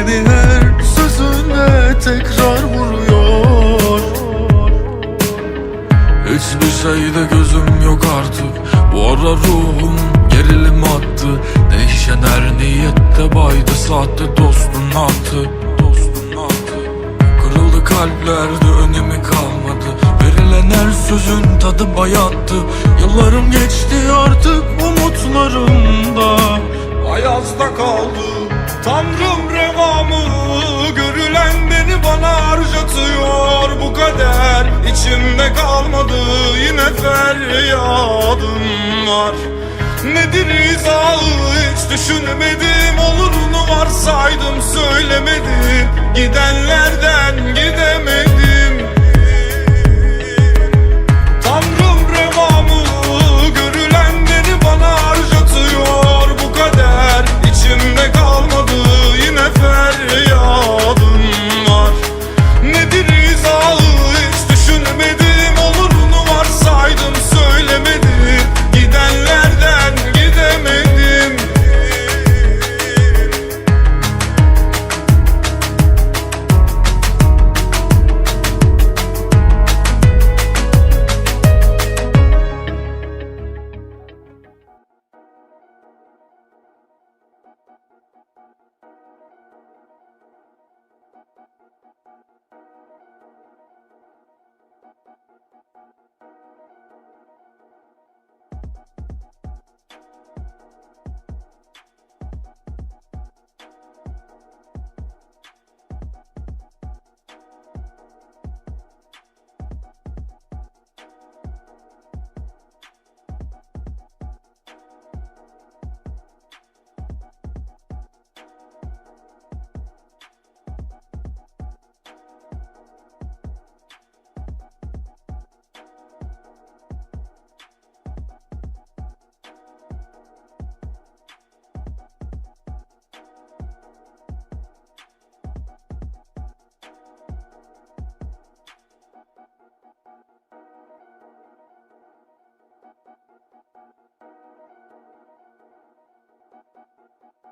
Beni her sözünde tekrar vuruyor. Hiçbir şeyde gözüm yok artık. Bu ara ruhum gerilim attı. Değişen her niyette baydı Sahte dostun attı. Kırıldı kalplerde önemi kalmadı. Verilen her sözün tadı bayattı. Yıllarım geçti artık umutlarımda. Ayazda kaldı Tanrım içimde kalmadı Yine feryadım var. Nedir izahı hiç düşünemedim Olurunu varsaydım söylemedim Gidenlerden gidemedim Thank you.